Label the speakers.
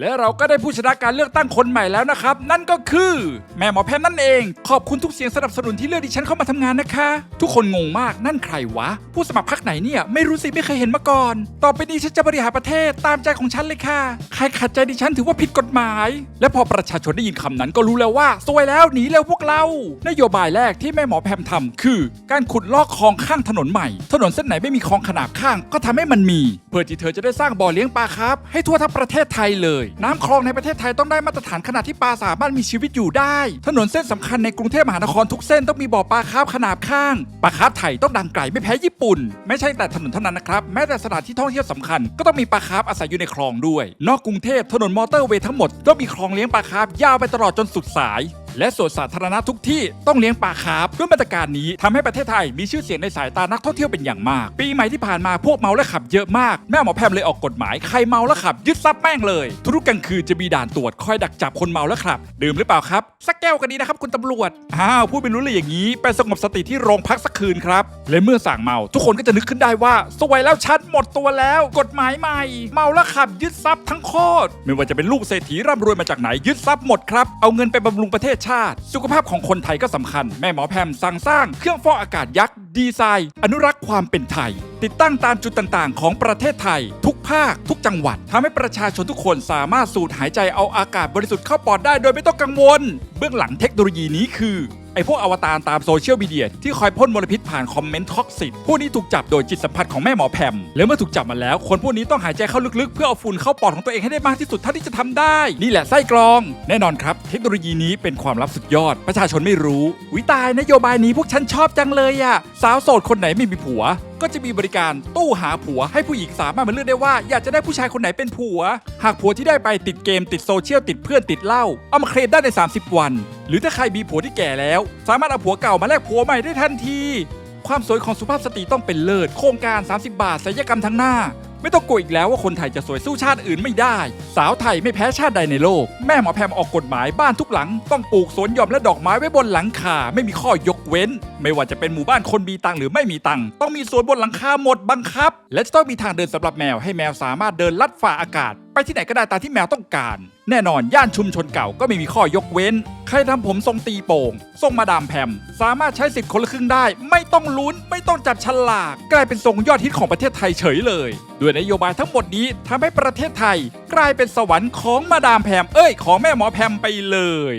Speaker 1: และเราก็ได้ผู้ชนะการเลือกตั้งคนใหม่แล้วนะครับ นั่นก็คือแม่หมอแพมนั่นเอง ขอบคุณทุกเสียงสนับสนุนที่เลือกดิฉันเข้ามาทำงานนะคะ ทุกคนงงมากนั่นใครวะ ผู้สมัครพรรคไหนเนี่ยไม่รู้สิไม่เคยเห็นมาก่อน ต่อไปนี้ฉันจะบริหารประเทศตามใจของฉันเลยค่ะ ใครขัดใจดิฉันถือว่าผิดกฎหมาย และพอประชาชนได้ยินคำนั้นก็รู้แล้วว่าซวยแล้วหนีเร็วพวกเรา นโยบายแรกที่แม่หมอแพมทำคือ การขุดลอกคลองข้างถนนใหม่ ถนนเส้นไหนไม่มีคลองขนาบข้าง ก็ทำให้มันมี เพื่อที่เธอจะได้สร้างบ่อเลี้ยงปลาครับ ให้ทั่วทั้งประเทศไทยเลยน้ำคลองในประเทศไทยต้องได้มาตรฐานขนาดที่ปลาสามารถมีชีวิตอยู่ได้ ถนนเส้นสำคัญในกรุงเทพมหานครทุกเส้นต้องมีบ่อปลาคาร์ฟขนาบข้างปลาคาร์ฟไทยต้องดังไกลไม่แพ้ญี่ปุ่น ไม่ใช่แต่ถนนเท่านั้นนะครับแม้แต่สถานที่ท่องเที่ยวสำคัญก็ต้องมีปลาคาร์ฟอาศัยอยู่ในคลองด้วย นอกกรุงเทพถนนมอเตอร์เวย์ทั้งหมดต้องมีคลองเลี้ยงปลาคาร์ฟยาวไปตลอดจนสุดสาย และสวนสาธารณะทุกที่ต้องเลี้ยงปลาคาร์ฟด้วยมาตรการนี้ทำให้ประเทศไทยมีชื่อเสียงในสายตานักท่องเที่ยวเป็นอย่างมาก ปีใหม่ที่ผ่านมาพวกเมาและขับเยอะมาก แม่หมอแพมเลยออกกฎหมายใครเมาแล้วขับยึดทรัพย์แม่งเลยทุกกลางคืนจะมีด่านตรวจคอยดักจับคนเมาแล้วขับ ดื่มหรือเปล่าครับ สักแก้วกันดีนะครับคุณตำรวจอ้าวพูดเป็นรู้เลยอย่างนี้ ไปสงบสติที่โรงพักสักคืนครับและเมื่อสั่งเมา ทุกคนก็จะนึกขึ้นได้ว่าสวยแล้วชัดหมดตัวแล้ว กฎหมายใหม่ เมาแล้วขับยึดทรัพย์ทั้งโคตรไม่ว่าจะเป็นลูกเศรษฐีร่ำรวยมาจากไหนยึดทรัพย์หมดครับเอาเงินไปบำรุงประเทศชาติ สุขภาพของคนไทยก็สำคัญ แม่หมอแพมสั่งสร้างเครื่องฟอกอากาศยักษ์ดีไซน์ อนุรักษ์ความเป็นไทย ติดตั้งตามจุดต่างๆ ของประเทศไทย ทุกภาค ทุกจังหวัดทำให้ประชาชนทุกคนสามารถสูดหายใจเอาอากาศบริสุทธิ์เข้าปอดได้โดยไม่ต้องกังวล เบื้องหลังเทคโนโลยีนี้คือ ไอพวกอวตารตามโซเชียลมีเดียที่คอยพ่นมลพิษผ่านคอมเมนต์ท็อกซิตพวกนี้ถูกจับโดยจิตสัมผัสของแม่หมอแพมและเมื่อถูกจับมาแล้ว คนพวกนี้ต้องหายใจเข้าลึกๆ เพื่อเอาฝุ่นเข้าปอดของตัวเองให้ได้มากที่สุดเท่าที่จะทำได้ นี่แหละไส้กรอง แน่นอนครับ เทคโนโลยีนี้เป็นความลับสุดยอด ประชาชนไม่รู้ วิตายนโยบายนี้พวกฉันชอบจังเลยอะสาวโสดคนไหนไม่มีผัว ก็จะมีบริการตู้หาผัวให้ผู้หญิงสามารถมาเลือกได้ว่าอยากจะได้ผู้ชายคนไหนเป็นผัว หากผัวที่ได้ไปติดเกมติดโซเชียลติดเพื่อนติดเหล้าเอามาเคลมได้ใน 30 วัน หรือถ้าใครมีผัวที่แก่แล้ว สามารถเอาผัวเก่ามาแลกผัวใหม่ได้ทันที ความสวยของสุภาพสตรีต้องเป็นเลิศโครงการ 30 บาทศัลยกรรมทั้งหน้า ไม่ต้องกลัวอีกแล้วว่าคนไทยจะสวยสู้ชาติอื่นไม่ได้ สาวไทยไม่แพ้ชาติใดในโลก แม่หมอแพมออกกฎหมายบ้านทุกหลัง ต้องปลูกสวนหย่อมและดอกไม้ไว้บนหลังคาไม่มีข้อยกเว้น ไม่ว่าจะเป็นหมู่บ้านคนมีตังหรือไม่มีตังต้องมีสวนบนหลังคาหมดบังคับ และจะต้องมีทางเดินสำหรับแมวให้แมวสามารถเดินลัดฝ่าอากาศ ไปที่ไหนก็ได้ตามที่แมวต้องการ แน่นอนย่านชุมชนเก่าก็ไม่มีข้อยกเว้น ใครทำผมทรงตีโป่ง ทรงมาดามแพม สามารถใช้สิทธิ์คนละครึ่งได้ ไม่ต้องลุ้น ไม่ต้องจับฉลาก กลายเป็นทรงยอดฮิตของประเทศไทยเฉยเลย ด้วยนโยบายทั้งหมดนี้ทำให้ประเทศไทย กลายเป็นสวรรค์ของมาดามแพม เอ้ย ของแม่หมอแพมไปเลย